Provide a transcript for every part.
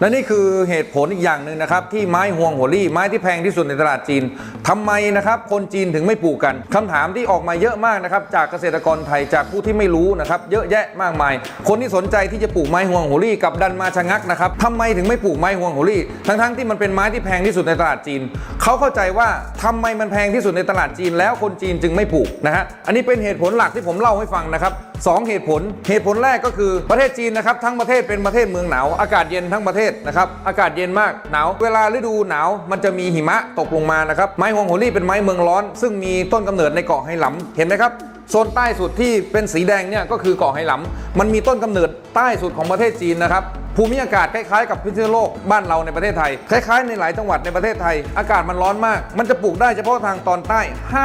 และนี่คือเหตุผลอีกอย่างหนึ่งนะครับ ที่ไม้ฮวงหัวลี่ไม้ที่แพงที่สุดในตลาดจีนทำไมนะครับคนจีนถึงไม่ปลูกกันคำถามที่ออกมาเยอะมากนะครับจากเกษตรกรไทยจากผู้ที่ไม่รู้นะครับเยอะแยะมากมาย คนที่สนใจที่จะปลูกไม้ฮวงหัวลี่กับดันมาชะงักนะครับทำไมถึงไม่ปลูกไม้ฮวงหัวลี่ทั้งๆที่มันเป็นไม้ที่แพงที่สุดในตลาดจีน เขาเข้าใจว่าทำไมมันแพงที่สุดในตลาดจีน แล้วคนจีนจึงไม่ปลูกนะฮะอันนี้เป็นเหตุผลหลักที่ผมเล่าให้ฟังนะครับ สองเหตุผล เหตุผลแรกก็คือประเทศจีนนะครับทั้งประเทศเป็นประเทศเมืองหนาว อากาศเย็นทั้งประเทศนะครับอากาศเย็นมากหนาว เวลาฤดูหนาวมันจะมีหิมะตกลงมานะครับไม้ฮวงโหรี่เป็นไม้เมืองร้อน ซึ่งมีต้นกำเนิดในเกาะไหหลำเห็นไหมครับโซนใต้สุดที่เป็นสีแดงเนี่ยก็คือเกาะไหหลำมันมีต้นกำเนิดใต้สุดของประเทศจีนนะครับภูมิอากาศคล้ายๆกับพิษณุโลกบ้านเราในประเทศไทย คล้ายๆในหลายจังหวัดในประเทศไทย อากาศมันร้อนมาก มันจะปลูกได้เฉพาะทางตอนใต้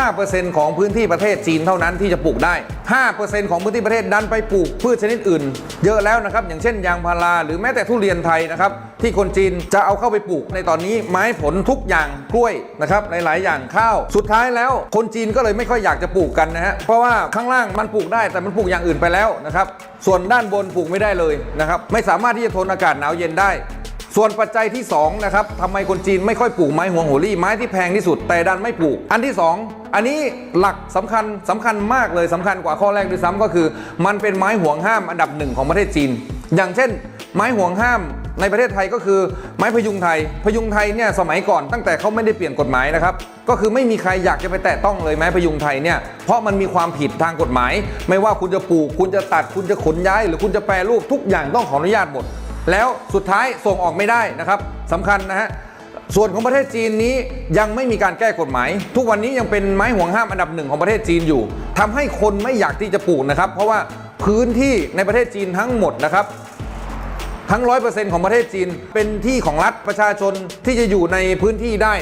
5%ของพื้นที่ประเทศจีนเท่านั้นที่จะปลูกได้ 5%ของพื้นที่ประเทศดันไปปลูกพืชชนิดอื่น เยอะแล้วนะครับ อย่างเช่นยางพาราหรือแม้แต่ทุเรียนไทยนะครับที่คนจีนจะเอาเข้าไปปลูกในตอนนี้ไม้ผลทุกอย่างกล้วยนะครับหลายๆอย่างข้าว สุดท้ายแล้ว คนจีนก็เลยไม่ค่อยอยากจะปลูกกันนะฮะเพราะว่าข้างล่างมันปลูกได้แต่มันปลูกอย่างอื่นไปแล้วนะครับส่วนด้านบนปลูกไม่ได้เลยนะครับไม่สามารถที่จะทนอากาศหนาวเย็นได้ ส่วนปัจจัยที่2นะครับทำไมคนจีนไม่ค่อยปลูกไม้ห่วงโหัวลี่ไม้ที่แพงที่สุดแต่ดันไม่ปลูก อันที่ 2 อันนี้หลักสำคัญสำคัญมากเลยสำคัญกว่าข้อแรกด้วยซ้ำก็คือ มันเป็นไม้ห่วงห้ามอันดับหนึ่งของประเทศจีน อย่างเช่น ไม้ห่วงห้ามในประเทศไทยก็คือไม้พยุงไทย พยุงไทยเนี่ยสมัยก่อนตั้งแต่เขาไม่ได้เปลี่ยนกฎหมายนะครับ ก็คือไม่มีใครอยากจะไปแตะต้องเลยไม้พยุงไทยเนี่ยเพราะมันมีความผิดทางกฎหมาย ไม่ว่าคุณจะปลูก คุณจะตัดคุณจะขนย้าย หรือคุณจะแปรรูปทุกอย่างต้องขออนุญาตหมด แล้วสุดท้ายส่งออกไม่ได้นะครับสำคัญนะฮะส่วนของประเทศจีนนี้ยังไม่มีการแก้กฎหมาย ทุกวันนี้ยังเป็นไม้ห่วงห้ามอันดับหนึ่งของประเทศจีนอยู่ทำให้คนไม่อยากที่จะปลูกนะครับ เพราะว่าพื้นที่ในประเทศจีนทั้งหมดนะครับทั้ง 100%ของประเทศจีนเป็นที่ของรัฐประชาชนที่จะอยู่ในพื้นที่ได้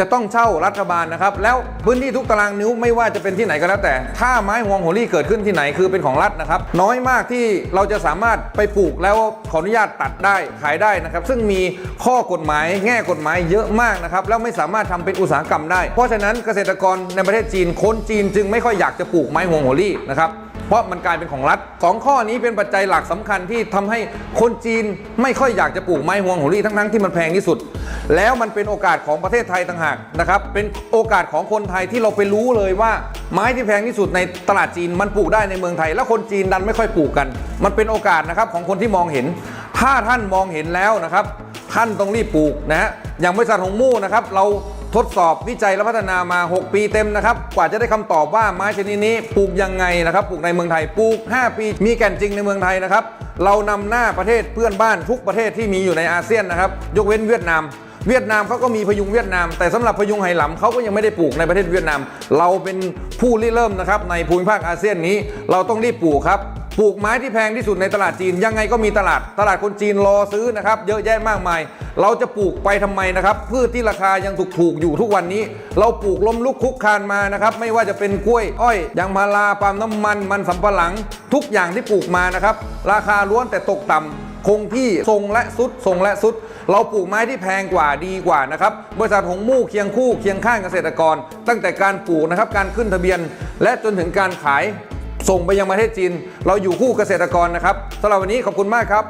จะต้องเช่ารัฐบาลนะครับ แล้วพื้นที่ทุกตารางนิ้วไม่ว่าจะเป็นที่ไหนก็แล้วแต่ ถ้าไม้ฮวงโหรี่เกิดขึ้นที่ไหนคือเป็นของรัฐนะครับ น้อยมากที่เราจะสามารถไปปลูกแล้วขออนุญาตตัดได้ขายได้นะครับ ซึ่งมีข้อกฎหมายแง่กฎหมายเยอะมากนะครับ แล้วไม่สามารถทำเป็นอุตสาหกรรมได้ เพราะฉะนั้นเกษตรกรในประเทศจีนคนจีนจึงไม่ค่อยอยากจะปลูกไม้ฮวงโหรี่นะครับ เพราะมันกลายเป็นของรัฐสองข้อนี้เป็นปัจจัยหลักสำคัญที่ทำให้คนจีนไม่ค่อยอยากจะปลูกไม้ฮวงโหรี่ทั้งๆที่มันแพงที่สุด แล้วมันเป็นโอกาสของประเทศไทยต่างหากนะครับเป็นโอกาสของคนไทยที่เราไปรู้เลยว่า ไม้ที่แพงที่สุดในตลาดจีนมันปลูกได้ในเมืองไทย แล้วคนจีนดันไม่ค่อยปลูกกัน มันเป็นโอกาสนะครับของคนที่มองเห็น ถ้าท่านมองเห็นแล้วนะครับท่านต้องรีบปลูกนะฮะอย่างบริษัทหงมู่นะครับเรา ทดสอบวิจัยและพัฒนามา 6 ปีเต็มนะครับ กว่าจะได้คำตอบว่าไม้ชนิดนี้ปลูกยังไงนะครับ ปลูกในเมืองไทย ปลูก 5 ปี มีแก่นจริงในเมืองไทยนะครับ เรานำหน้าประเทศเพื่อนบ้านทุกประเทศที่มีอยู่ในอาเซียนนะครับ ยกเว้นเวียดนาม เวียดนามเขาก็มีพยุงเวียดนาม แต่สำหรับพยุงไหหลำเขาก็ยังไม่ได้ปลูกในประเทศเวียดนาม เราเป็นผู้ริเริ่มนะครับในภูมิภาคอาเซียนนี้ เราต้องรีบปลูกครับ ปลูกไม้ที่แพงที่สุดในตลาดจีน ยังไงก็มีตลาด ตลาดคนจีนรอซื้อนะครับ เยอะแยะมากมาย เราจะปลูกไปทำไมนะครับพืชที่ราคายังถูกๆอยู่ทุกวันนี้ เราปลูกล้มลุกคุกคานมานะครับ ไม่ว่าจะเป็นกล้วย อ้อยยางพาราปาล์มน้ำมัน มันสำปะหลัง ทุกอย่างที่ปลูกมานะครับ ราคาล้วนแต่ตกต่ำคงที่ทรงและสุดทรงและสุด เราปลูกไม้ที่แพงกว่าดีกว่านะครับบริษัทหงมู่เคียงคู่เคียงข้างเกษตรกร ตั้งแต่การปลูกนะครับการขึ้นทะเบียน และจนถึงการขาย ส่งไปยังประเทศจีน เราอยู่คู่เกษตรกรนะครับสำหรับวันนี้ขอบคุณมากครับ